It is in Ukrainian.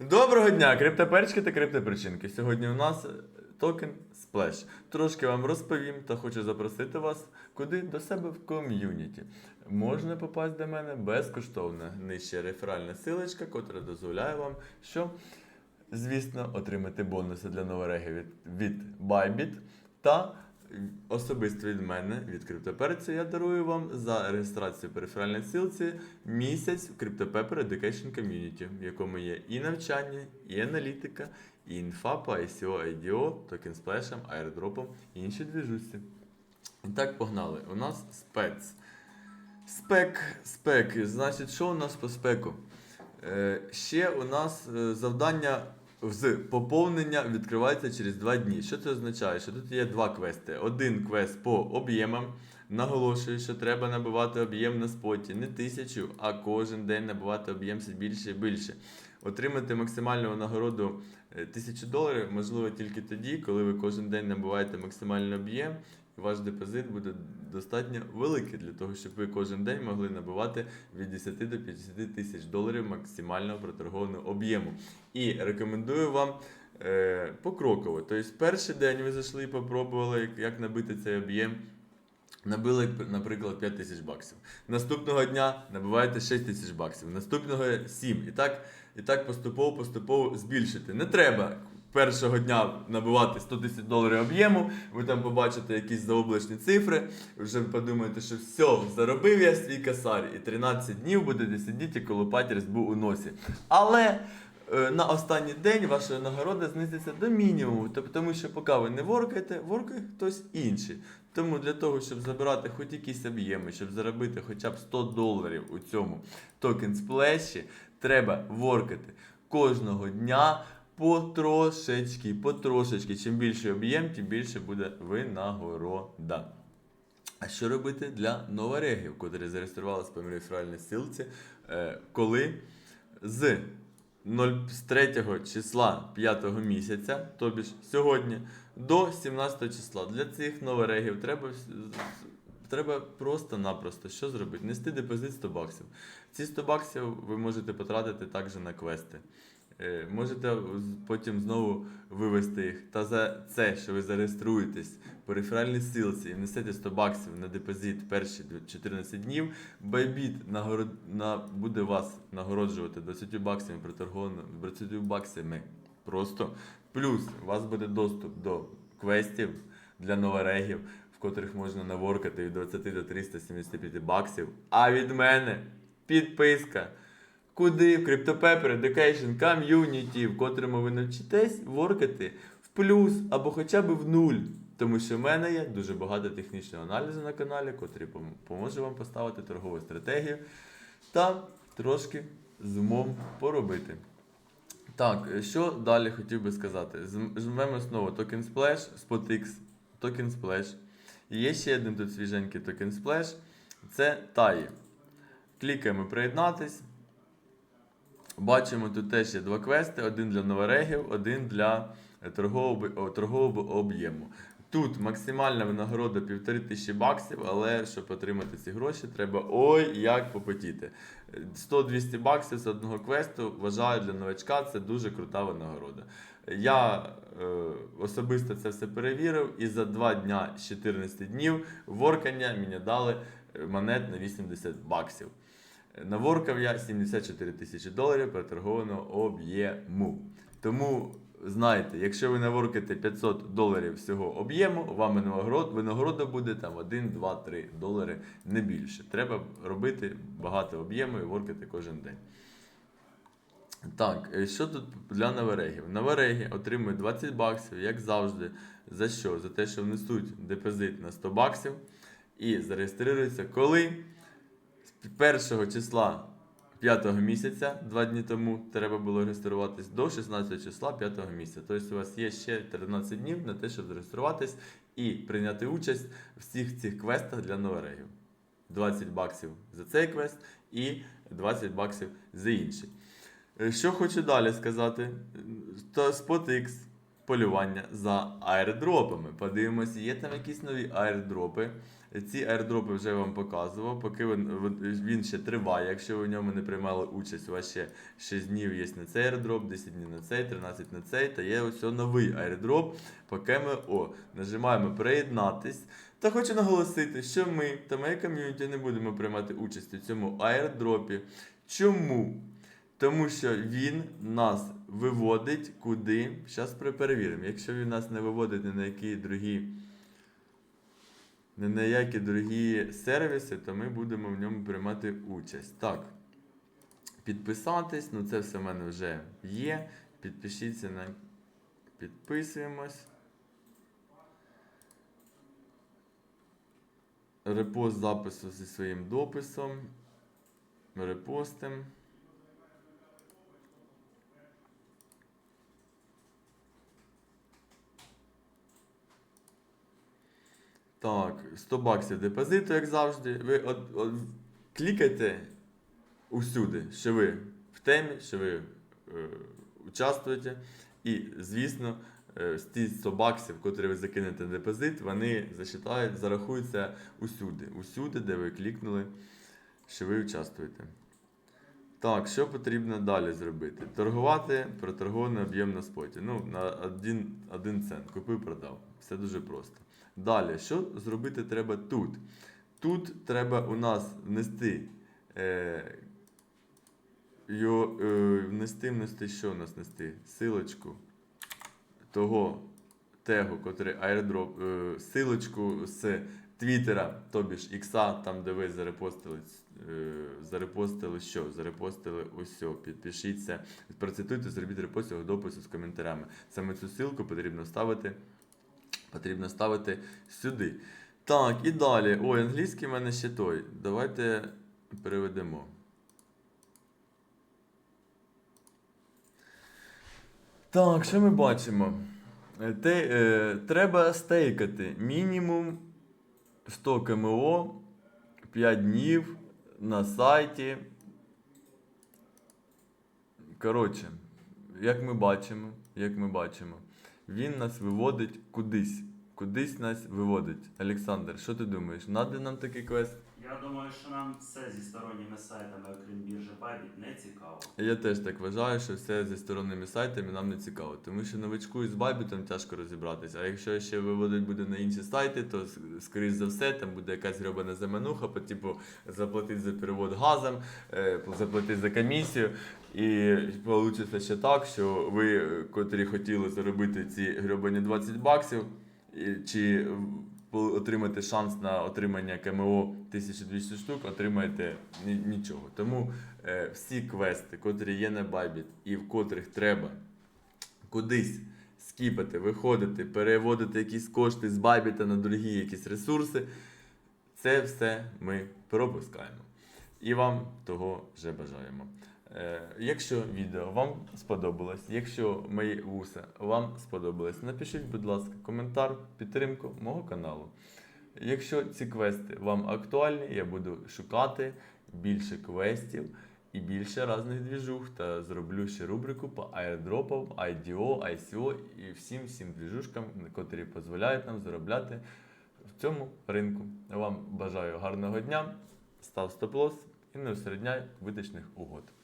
Доброго дня, криптоперчики та криптопричинки. Сьогодні у нас е, токен Splash. Трошки вам розповім та хочу запросити вас куди до себе в ком'юніті. Можна попасть до мене безкоштовно. Нижче реферальна силочка, котра дозволяє вам, що, звісно, отримати бонуси для новорегів від, від Bybit та Особисто від мене, від криптоперцю, я дарую вам за реєстрацію по реферальній ссылці місяць в CryptoPepper Education Community, в якому є і навчання, і аналітика, і інфа по ICO, IDO, токен сплешам, аірдропам і інші двіжусі. І так, погнали. У нас спец. Спек, спек. Значить, що у нас по спеку? Е, ще у нас е, завдання з поповнення відкривається через 2 дні. Що це означає? Що тут є два квести. Один квест по об'ємам. Наголошую, що треба набивати об'єм на споті не тисячу, а кожен день набивати об'єм все більше і більше. Отримати максимальну нагороду е, 1000 доларів можливо тільки тоді, коли ви кожен день набуваєте максимальний об'єм, ваш депозит буде достатньо великий для того, щоб ви кожен день могли набивати від 10 до 50 тисяч доларів максимального проторгованого об'єму. І рекомендую вам е, покроково. Тобто, перший день ви зайшли і попробували, як, набити цей об'єм. Набили, наприклад, 5 тисяч баксів. Наступного дня набиваєте 6 тисяч баксів, наступного 7. І так, і так поступово поступово збільшити. Не треба першого дня набивати 100 тисяч доларів об'єму, ви там побачите якісь заоблачні цифри, вже подумаєте, що все, заробив я свій косарь, і 13 днів будете сидіти і колупати різьбу у носі. Але е, на останній день ваша нагорода знизиться до мінімуму, тому що поки ви не воркаєте, воркає хтось інший. Тому для того, щоб забирати хоч якісь об'єми, щоб заробити хоча б 100 доларів у цьому токен сплеші, треба воркати кожного дня потрошечки, потрошечки. Чим більше об'єм, тим більше буде винагорода. А що робити для новорегів, котрі зареєструвалися по реферальній ссылці, е, коли з 0 з 3 числа 5 місяця, тобі ж сьогодні, до 17 числа. Для цих новорегів треба, треба просто-напросто що зробити? Нести депозит 100 баксів. Ці 100 баксів ви можете потратити також на квести. Е, Можете потім знову вивести їх. Та за це, що ви зареєструєтесь по реферальній ссылці і внесете 100 баксів на депозит перші 14 днів, Bybit нагород... на... буде вас нагороджувати 20 баксами проторговано 20 баксами просто. Плюс у вас буде доступ до квестів для новорегів, в котрих можна наворкати від 20 до 375 баксів. А від мене підписка. Куди? В CryptoPepper Education Community, в котрому ви навчитесь воркати в плюс або хоча б в нуль. Тому що в мене є дуже багато технічного аналізу на каналі, котрий пом- поможе вам поставити торгову стратегію та трошки з умом поробити. Так, е, що далі хотів би сказати? Жмемо знову Token Splash, SpotX, Token Splash. І є ще один тут свіженький Token Splash. Це TAI. Клікаємо приєднатись. Бачимо, тут теж є два квести: один для новорегів, один для е, торгового, торгового об'єму. Тут максимальна винагорода 1500 баксів, але щоб отримати ці гроші, треба ой як попотіти. Е, 100-200 баксів з одного квесту вважаю для новачка це дуже крута винагорода. Я е, особисто це все перевірив, і за 2 дня з 14 днів воркання мені дали е, монет на 80 баксів. Наворкав я 74 тисячі доларів проторгованого об'єму. Тому знайте, якщо ви наворкаєте 500 доларів всього об'єму, вам винагород- винагорода буде там 1, 2, 3 долари, не більше. Треба робити багато об'єму і воркати кожен день. Так, е, що тут для новорегів? Новореги отримують 20 баксів, як завжди. За що? За те, що внесуть депозит на 100 баксів і зареєструються, коли 1 числа 5 місяця, 2 дні тому треба було реєструватись до 16 числа 5 місяця. Тобто у вас є ще 13 днів на те, щоб зареєструватись і прийняти участь в всіх цих квестах для новорегів. 20 баксів за цей квест і 20 баксів за інший. Е, Що хочу далі сказати, то SpotX полювання за аірдропами. Подивимося, є там якісь нові аірдропи Ці airdropи вже вам показував, поки він, він- ще триває. Якщо ви в ньому не приймали участь, у вас ще 6 днів є на цей airdrop, 10 днів на цей, 13 на цей, та є ось новий airdrop Pokemon O. Нажимаємо приєднатись. Та хочу наголосити, що ми та моє ком'юніті не будемо приймати участь у цьому airdropі. Чому? Тому що він нас виводить куди. Зараз перевіримо. Якщо він нас не виводить ні на які другі. Не на які другі сервіси, то ми будемо в ньому приймати участь. Так. Підписатись, ну це все в мене вже є. Підпишіться на підписуємось. Репост запису зі своїм дописом. Репостим. Так, 100 баксів депозиту, як завжди. Ви от, от, клікайте усюди, що ви в темі, що ви е, участвуєте. І, звісно, е, ті 100 баксів, котрі ви закинете на депозит, вони засчитають, зарахуються усюди. Усюди, де ви клікнули, що ви участвуєте. Так, що потрібно далі зробити? Торгувати проторгований об'єм на споті. Ну, на 1, 1 цент. Купив, продав. Все дуже просто. Далі, що зробити треба тут? Тут треба у нас внести. Е, йо, е, внести, внести, що у нас нести? Силочку того тегу, котрий airdrop, е, силочку з Твіттера, тобі ж Ікса, там, де ви зарепостили, е, зарепостили що? Зарепостили ось. Підпишіться, процитуйте, зробіть репост цього допису з коментарями. Саме цю ссылку потрібно ставити, потрібно ставити сюди. Так, і далі. Ой, англійський в мене ще той. Давайте переведемо. Так, що ми бачимо? Те, е, треба стейкати мінімум 100 КМО 5 днів на сайті. Коротше, як ми бачимо, як ми бачимо, він нас виводить кудись. Кудись нас виводить. Олександр, що ти думаєш? Надо нам такий квест? Я думаю, що нам все зі сторонніми сайтами, окрім біржі Bybit, не цікаво. Я теж так вважаю, що все зі сторонніми сайтами нам не цікаво, тому що новичку із Байбітом тяжко розібратися. А якщо ще виводить буде на інші сайти, то скоріш за все там буде якась гребана замануха, по типу заплатити за перевод газом, е, заплатити за комісію. І вийде ще так, що ви, котрі хотіли заробити ці гребані 20 баксів, чи отримати шанс на отримання КМО 1200 штук, отримаєте нічого. Тому е, всі квести, котрі є на Bybit і в котрих треба кудись скіпати, виходити, переводити якісь кошти з Bybit на другі якісь ресурси, це все ми пропускаємо. І вам того вже бажаємо. Е, якщо відео вам сподобалось, якщо мої вуса вам сподобались, напишіть, будь ласка, коментар, підтримку мого каналу. Якщо ці квести вам актуальні, я буду шукати більше квестів і більше різних двіжух та зроблю ще рубрику по airdropам, IDO, ICO і всім всім двіжушкам, котрі дозволяють нам заробляти в цьому ринку. Вам бажаю гарного дня, став стоп-лосс і не усередняй витичних угод.